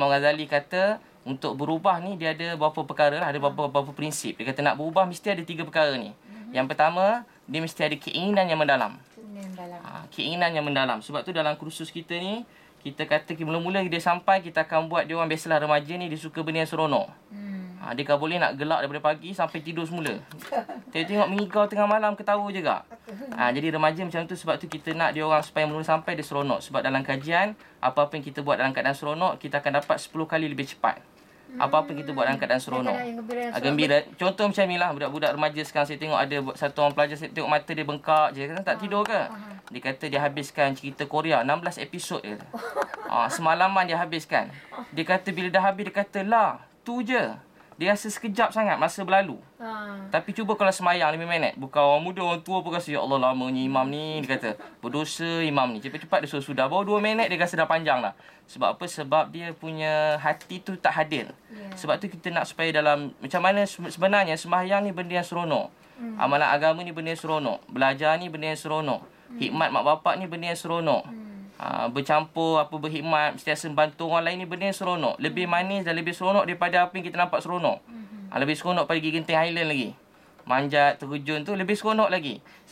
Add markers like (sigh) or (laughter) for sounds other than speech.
Imam Ghazali kata untuk berubah ni dia ada beberapa perkara lah, ada beberapa, beberapa prinsip. Dia kata nak berubah mesti ada tiga perkara ni. Yang pertama, dia mesti ada keinginan yang mendalam. Keinginan dalam. Ha, keinginan yang mendalam. Sebab tu dalam kursus kita ni, kita kata mula-mula dia sampai, kita akan buat dia orang biasalah remaja ni, dia suka benda yang seronok. Hmm. Ha, dia kalau boleh nak gelak daripada pagi sampai tidur semula. Tengok-tengok mengigau tengah malam ketawa juga. Ha, jadi remaja macam tu sebab tu kita nak dia orang supaya mula sampai dia seronok. Sebab dalam kajian, apa-apa yang kita buat dalam keadaan seronok, kita akan dapat 10 kali lebih cepat. Apa-apa kita buat dalam keadaan seronok. Keadaan yang gembira, Ah, gembira. Contoh macam ni lah budak-budak remaja sekarang saya tengok ada satu orang pelajar saya tengok mata dia bengkak je kan tak tidur ke? Dia kata dia habiskan cerita Korea 16 episod dia. (laughs) Ah, semalaman dia habiskan. Dia kata bila dah habis dia kata lah tu je. Dia rasa sekejap sangat masa berlalu. Ha. Tapi cuba kalau semayang 5 minit. Bukan orang muda, orang tua pun rasa, Ya Allah lamanya imam ni. Dia kata, berdosa imam ni. Cepat-cepat dia suruh sudah. Baru 2 minit dia rasa dah panjang lah. Sebab apa? Sebab dia punya hati tu tak hadir. Ya. Sebab tu kita nak supaya dalam, macam mana se- sebenarnya sembahyang ni benda yang seronok. Hmm. Amalan agama ni benda yang seronok. Belajar ni benda yang seronok. Hikmat mak bapak ni benda yang seronok. Hmm. Ha, bercampur apa berkhidmat sentiasa membantu orang lain ni benda yang seronok. Lebih manis dan lebih seronok daripada apa yang kita nampak seronok. Ha, lebih seronok pergi genting highland lagi. Manjat terjun tu lebih seronok lagi